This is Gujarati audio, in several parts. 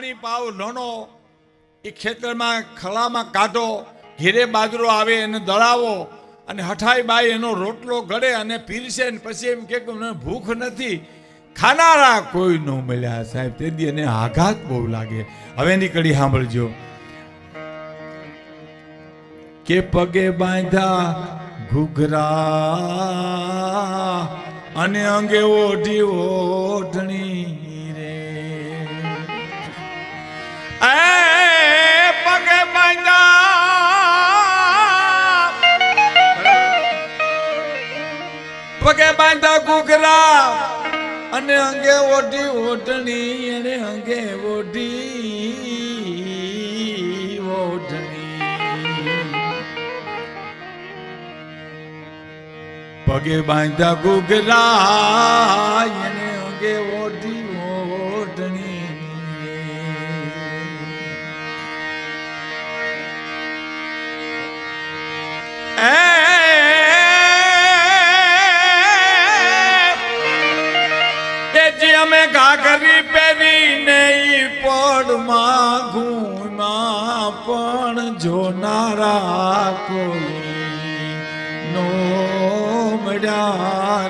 પાણી પાવ લણો, એ ખેતરમાં ખળામાં કાઢો, ઘેરે બાજરો આવે એને દળાવો અને હઠાઈ બાઈ એનો રોટલો ગળે અને પીરસે પછી એમ કે ભૂખ નથી. ખાનારા કોઈ ન મળ્યા સાહેબ, તે દી એને આઘાત બહુ લાગે. હવે એની કડી સાંભળજો. કે પગે બાંધા ઘૂઘરા અને અંગે ઓઢી ઓઢણી પગે બાંધા કુકરા અને અંગે ઓઢી ઓઢણી, અને અંગે ઓઢી ઓઢણી. પગે બાંધા કુકરા એને અંગે પડમાં ગુમા પણ જોનારા કોઈ નો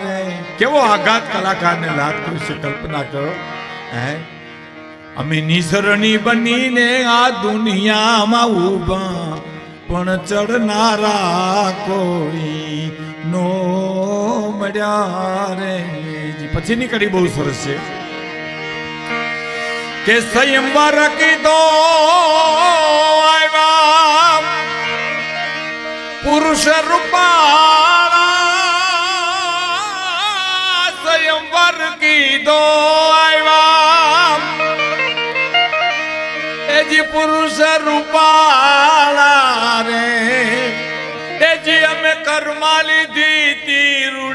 રે. કેવો આઘાત કલાકારને લાગતું છે, કલ્પના કરો. હે? અમે નિસરણી બનીને આ દુનિયામાં ઊભા પણ ચડનારા કોઈ નો મળ્યા રે. પછીની કડી બહુ સરસ છે. કે સંયમવાર કીધો આવ્યા પુરુષ રૂપાળા સંયમવાર કીધો આવ્યા એજી પુરુષ રૂપાળા રે એજી અમે કર્મા લીધી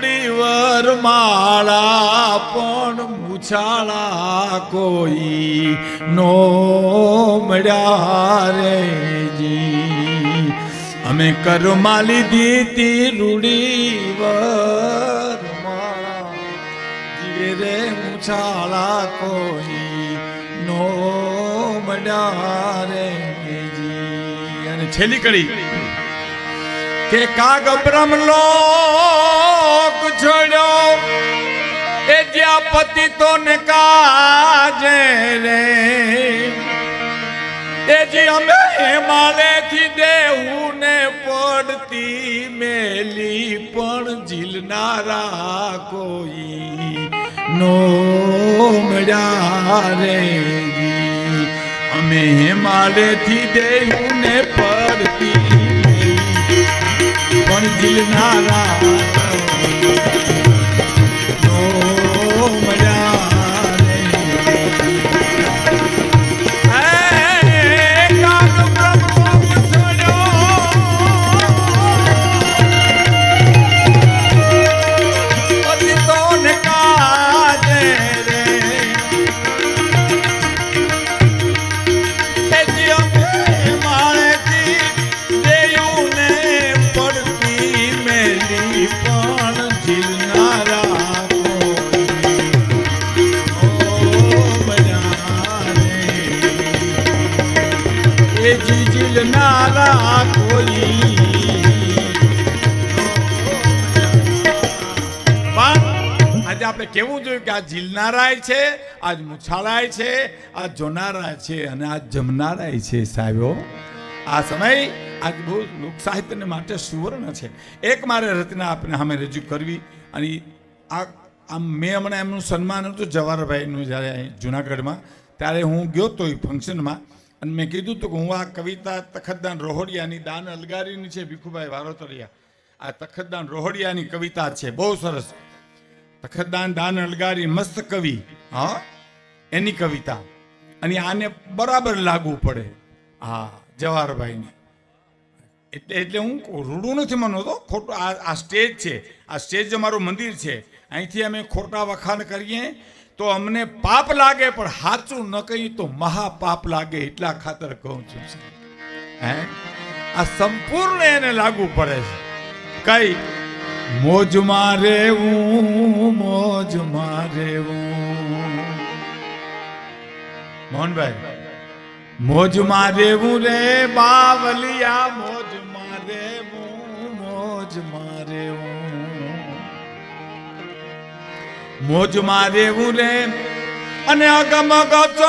તીરુડી વરમાળા પણ મૂછાળા કોઈ નો મળ્યા રે જી. અમે કર્મા લીધી તીરુડી વરમાળા જીવે રે મૂછાળા કોઈ નો મળ્યા રે જી. અને છેલ્લી કડી કે કાગ બ્રહ્મલોક છોડ્યો એ જ્યાં પતિ તો ને કાજે રે એ જી અમે હિમાલયથી દેવું ને પડતી મેલી, પણ ઝીલનારા કોઈ નો મળ્યા રે. અમે હિમાલયથી દેવું ને પડતી પણ ઝીલનારા નો પણ જીલનારા કોઈ. ઓ બજા રે એ જીજીલ નારા કોઈ. આજે આપણે કેવું જોયું કે આ ઝીલનારાય છે આજ મુછાળાય છે, આ જોનારા છે અને આ જમનારાય છે સાહેબો. આ સમય આજ બહુ લોક સાહિત્યને માટે સુવર્ણ છે. એક મારે રચના આપને સામે રજૂ કરવી અને આ આમ મેં હમણાં એમનું સન્માન હતું જવાહરભાઈનું જ્યારે અહીં જુનાગઢમાં, ત્યારે હું ગયો તો એ ફંક્શનમાં અને મેં કીધું હતું કે હું આ કવિતા તખતદાન રોહડિયાની દાન અલગારીની છે, ભીખુભાઈ વારોતરિયા. આ તખતદાન રોહડિયાની કવિતા છે, બહુ સરસ. તખતદાન, દાન અલગારી, મસ્ત કવિ, હા? એની કવિતા. અને આને બરાબર લાગુ પડે. હા, જવાહરભાઈની. એટલે એટલે હું રૂડું નથી માનતો, ખોટું આ આ સ્ટેજ છે. આ સ્ટેજ અમારું મંદિર છે, અહીંથી અમે ખોટા વખાણ કરીએ, તો અમને પાપ લાગે, પણ સાચું ન કહીએ તો મહાપાપ લાગે એટલા ખાતર કહું છું હે? આ સંપૂર્ણ એને લાગુ પડે છે. કઈ? મોજમાં રેવું મોજમાં રેવું મોહનભાઈ મોજમાં રેવું રે બાવલિયા મોજમાં રેવું મોજમાં રેવું મોજમાં રેવું રે અને અગમ ગચાર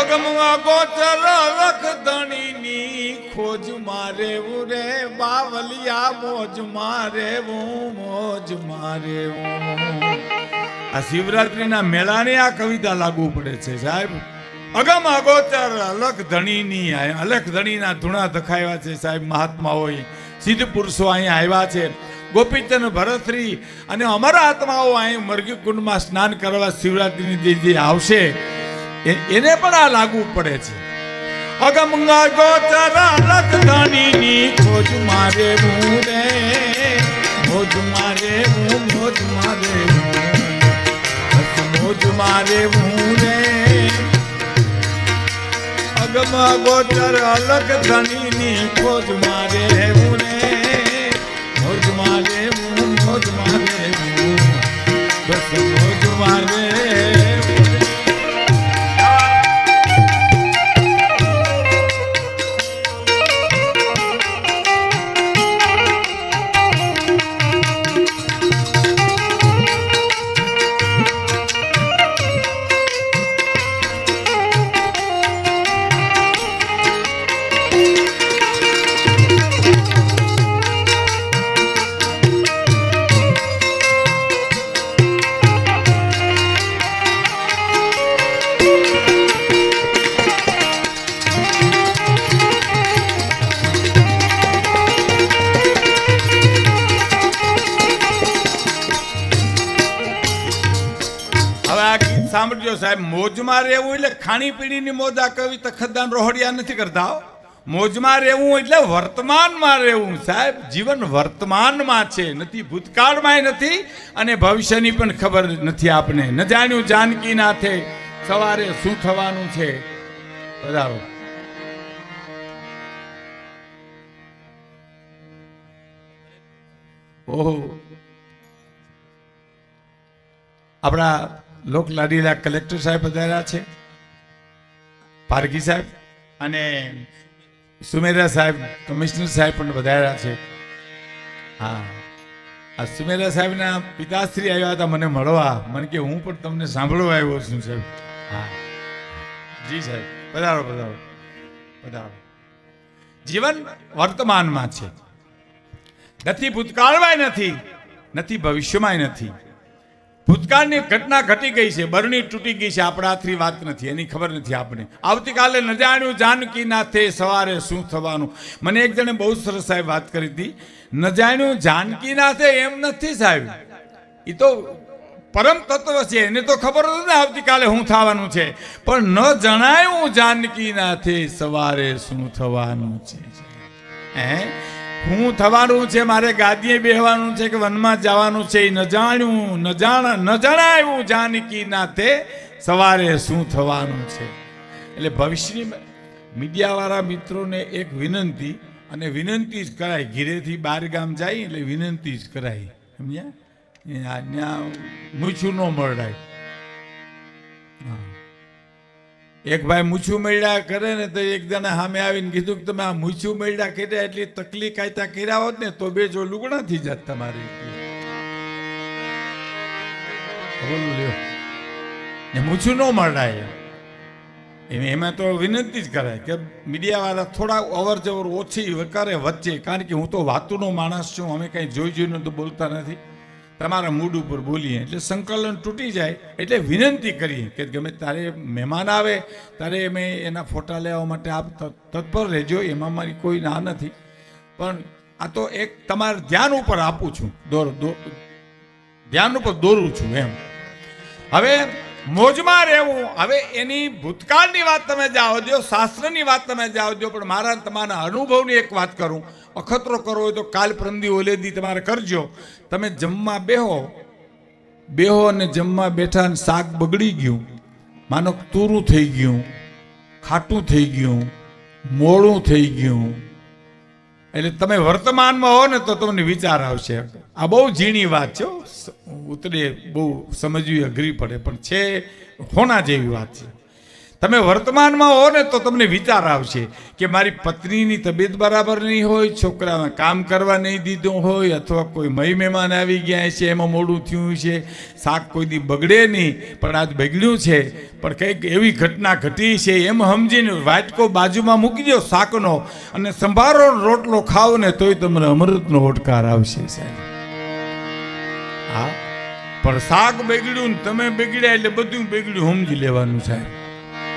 અગમ ગોચર રખદણીની ખોજ મારે રે, બાવલિયા, મોજ મારે મોજ મારે આ શિવરાત્રીના મેળાને આ કવિતા લાગુ પડે છે, સાહેબ. અગમ અગોચર, અલખ ધણીની અલખ ધણીના ધૂણા ધખાયા છે, સાહેબ મહાત્મા હોય સિદ્ધ પુરુષો અહીંયા આવ્યા છે. ગોપીચંદ ભરતરી અને અમારા આત્માઓ અહીં મરગી કુંડમાં સ્નાન કરવા શિવરાત્રીની જે આવશે એને પણ આ લાગુ પડે છે. અગમંગા ગોચરા અલખ ધણીની ખોજ મારે હું રે મોજ મારે હું મોજ મારે મોજ મારે હું રે. અગમ ગોચર અલગ ધણીની ખોજ મારે સાંભળજો સાહેબ, મોજમાં રહેવું એટલે ખાણીપીણીની મોજ આ કવિ તખતદાન રોહડિયા નથી કરતા મોજમાં રહેવું એટલે વર્તમાનમાં રહેવું. સાહેબ, જીવન વર્તમાનમાં છે, નથી ભૂતકાળમાં નથી અને ભવિષ્યની પણ ખબર નથી આપને. ન જાણ્યું જાનકી નાથે સવારે શું થવાનું છે? પધારો. ઓહો. આપણા લોકલાડીલા કલેક્ટર સાહેબ પધાર્યા છે પારકી સાહેબ અને સુમેરા સાહેબ કમિશનર સાહેબ પણ પધાર્યા છે. હા. આ સુમેરા સાહેબના પિતાશ્રી આવ્યા હતા મને મળવા. મને કે હું પણ તમને સાંભળવા આવ્યો છું સાહેબ. હા. જી સાહેબ પધારો પધારો. પધારો. જીવન વર્તમાનમાં છે. નથી ભૂતકાળમાં નથી નથી ભવિષ્યમાં નથી. ભૂતકાળની ઘટના ઘટી ગઈ છે, બરણી તૂટી ગઈ છે, આપણા આથી વાત નથી, એની ખબર નથી આપણે. આવતીકાલે ન જાણ્યું જાનકી નાથે સવારે શું થવાનું. મને એક જણે બહુ સરસ સાહેબ વાત કરી હતી. ન જાણ્યું જાનકી નાથે એમ નથી સાહેબ. એ તો પરમ તત્વ છે, એને તો ખબર હતી ને આવતીકાલે શું થવાનું છે. પણ ન જણાયું જાનકી નાથે સવારે શું થવાનું છે. હે? હું થવાનું છે, મારે ગાદીએ બેહવાનું છે કે વનમાં જવાનું છે એ ન જાણ્યું, ન જાણ, ન જણાયું જાનકી નાથે સવારે શું થવાનું છે. એટલે ભવિષ્યની મીડિયાવાળા મિત્રોને એક વિનંતી, અને વિનંતી જ કરાય, ઘીરેથી બાર ગામ જાય એટલે વિનંતી જ કરાય, સમજ્યા? ત્યાં મૂછું ન મળાય હા. એક ભાઈ મૂછું મળ્યા કરે ને તો એક જણા સામે આવીને કીધું કે તમે આ મૂછું મળ્યા કર્યા, એટલી તકલીફ કાયતા કર્યા હોત ને તો બે જો લુગડા થઈ જાત તમારી એ મૂછું ન મળાય. એમ તો વિનંતી જ કરાય કે મીડિયાવાળા થોડા અવર જવર ઓછી કરે વચ્ચે, કારણ કે હું તો વાતુનો માણસ છું, અમે કાંઈ જોઈ જોઈને તો બોલતા નથી. તમારા મૂડ ઉપર બોલીએ એટલે સંકલન તૂટી જાય એટલે વિનંતી કરીએ કે ગમે તારે મહેમાન આવે ત્યારે અમે એના ફોટા લેવા માટે આપ તત્પર રહેજો, એમાં મારી કોઈ ના નથી. પણ આ તો એક તમારા ધ્યાન ઉપર આપું છું, દોર ધ્યાન ઉપર દોરું છું એમ. હવે મોજમાં રહેવું. હવે એની ભૂતકાળની વાત તમે જાઓ દો શાસ્ત્રની વાત તમે જાઓ દો પણ મારા તમારા અનુભવની એક વાત કરું. અખતરો કરવો હોય તો કાલ પ્રમદી ઓલેદી તમારે કરજો. તમે જમવા બેહો. બેહો અને જમવા બેઠા અને શાક બગડી ગયું. માનો તૂરું થઈ ગયું. ખાટું થઈ ગયું. મોડું થઈ ગયું. એટલે તમે વર્તમાનમાં હો ને તો તમને વિચાર આવશે આ બહુ ઝીણી વાત છે. ઉતરે બહુ સમજવી અઘરી પડે, પણ છે, હોના જેવી વાત છે તમે વર્તમાનમાં હો ને તો તમને વિચાર આવશે કે મારી પત્નીની તબિયત બરાબર નહીં હોય, છોકરાને કામ કરવા નહીં દીધું હોય, અથવા કોઈ મહી મહેમાન આવી ગયા છે, એમાં મોડું થયું છે, શાક કોઈ દી બગડે નહીં, પણ આજ બગડ્યું છે, પણ કંઈક એવી ઘટના ઘટી છે, એમ સમજીને વાટકો બાજુમાં મૂકી દો શાકનો અને સંભારો રોટલો ખાઓ ને તોય તમને અમૃતનો ઓટકાર આવશે સાહેબ. હા, પણ શાક બગડ્યું ને તમે બગડ્યા એટલે બધું બગડ્યું, સમજી લેવાનું સાહેબ.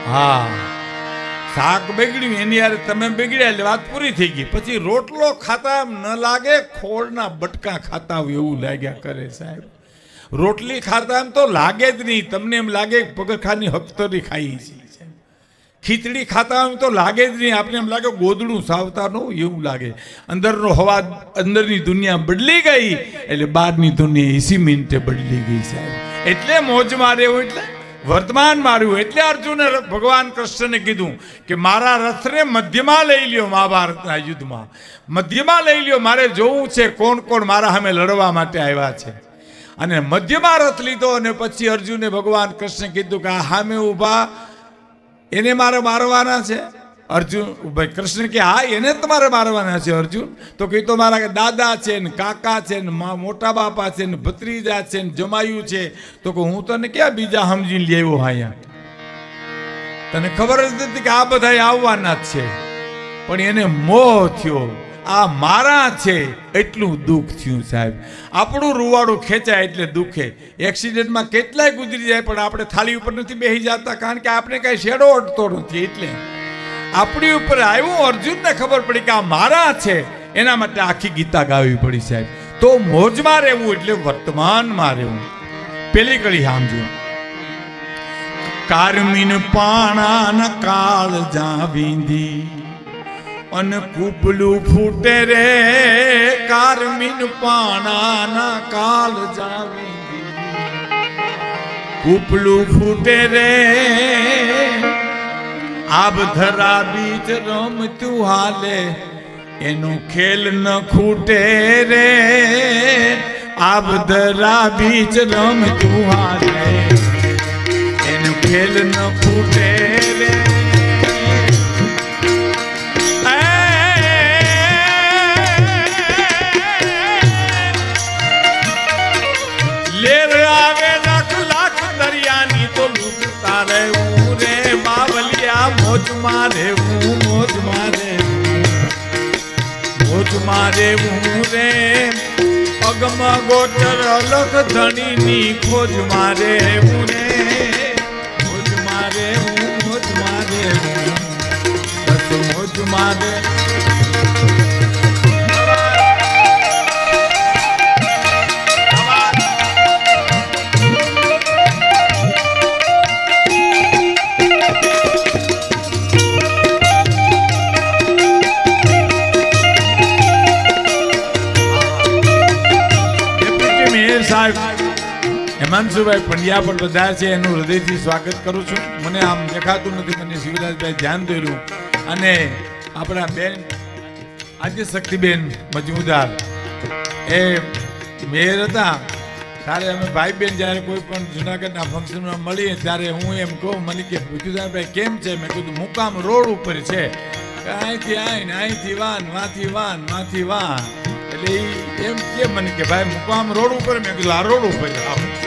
હા. શાક બગડ્યું, એની યાર તમે બગડ્યા એટલે વાત પૂરી થઈ ગઈ. પછી રોટલો ખાતા એમ ન લાગે, ખોળના બટકા ખાતા હોય એવું લાગ્યા કરે સાહેબ. રોટલી ખાતા એમ તો લાગે જ નહીં. તમને એમ લાગે પગરખાની હકતરી ખાઈ છે. ખીચડી ખાતા હોય તો લાગે જ નહીં. આપણે એમ લાગે ગોદડું સાવતાનું એવું લાગે. અંદરનો હવા અંદરની દુનિયા બદલી ગઈ, એટલે બહારની દુનિયા એસી મિનિટે બદલી ગઈ સાહેબ. એટલે મોજમાં રહેવું એટલે વર્તમાન માર્યું એટલે અર્જુને ભગવાન કૃષ્ણને કીધું કે મારા રથને મધ્યમાં લઈ લ્યો મહાભારતના યુદ્ધમાં. મધ્યમાં લઈ લ્યો, મારે જોવું છે કોણ કોણ મારા સામે લડવા માટે આવ્યા છે. અને મધ્યમાં રથ લીધો અને પછી અર્જુને ભગવાન કૃષ્ણ કીધું કે આ સામે ઊભા, એને મારે મારવાના છે? અર્જુન, ભાઈ કૃષ્ણ કે, હા, એને તમારે મારવાના છે, અર્જુન. તો કે તો મારા દાદા છે ને કાકા છે ને મોટા બાપા છે ને ભત્રીજા છે ને જમાયું છે. તો કે હું તને ક્યાં બીજા સમજીને લેવો અહીંયા? તને ખબર જ નથી કે આ બધા આવવાના જ છે. પણ એને મોહ થયો. આ મારા છે. એટલું દુઃખ થયું સાહેબ. આપણું રૂવાડું ખેંચાય એટલે દુઃખે. એક્સિડન્ટમાં કેટલાય ગુજરી જાય, પણ આપણે થાળી ઉપર નથી બેસી જતા, કારણ કે આપણે કાંઈ શેડો અડતો નથી, એટલે. આપણી ઉપર આવ્યું, અર્જુનને ખબર પડી કે આ મારા છે. એના માટે આખી ગીતા ગાવી પડી સાહેબ. તો મોજમાં રહેવું એટલે વર્તમાનમાં રહેવું. પેલી કડી સમજો કારમીન પાણાન કાળ જાવીંદી અન કુપલું ફૂટે રે. કારમીન પાણા કાળ જાવી કુપલું ફૂટે રે. આબ ધરા બીજ રમતું હાલે, એનું ખેલ ન ખૂટે રે. આબ ધરા બીજ રમતું હાલે, એનું ખેલ ન ખૂટે રે. મોજમાં હું મોજમાં મારે. મોજ મારે હું રે. અગમ ગોચર અલગ ધણીની ખોજ મારે હું રે. મોજમાં મારે મોજમાં મોજ મોજમાં હું. હેમાંશુભાઈ પંડ્યા પણ બધા છે, એનું હૃદયથી સ્વાગત કરું છું. મને આમ દેખાતું નથી, મને શિવરાજભાઈ ધ્યાન દોર્યું. અને આપણા બેન, આજે શક્તિબેન મજમુદાર. એ મેયર હતા. ત્યારે અમે ભાઈ બેન જ્યારે કોઈ પણ જુનાગઢના ફંક્શનમાં મળીએ, ત્યારે હું એમ કહું, મને કે ભૂખીદારભાઈ કેમ છે? મેં કીધું મુકામ રોડ ઉપર છે. અહીંથી આવીને, અહીંથી વાન, વાંથી વાન વાંથી વાન. એટલે એમ કે મને કે, ભાઈ મુકામ રોડ ઉપર? મેં કીધું, આ રોડ ઉપર આવો.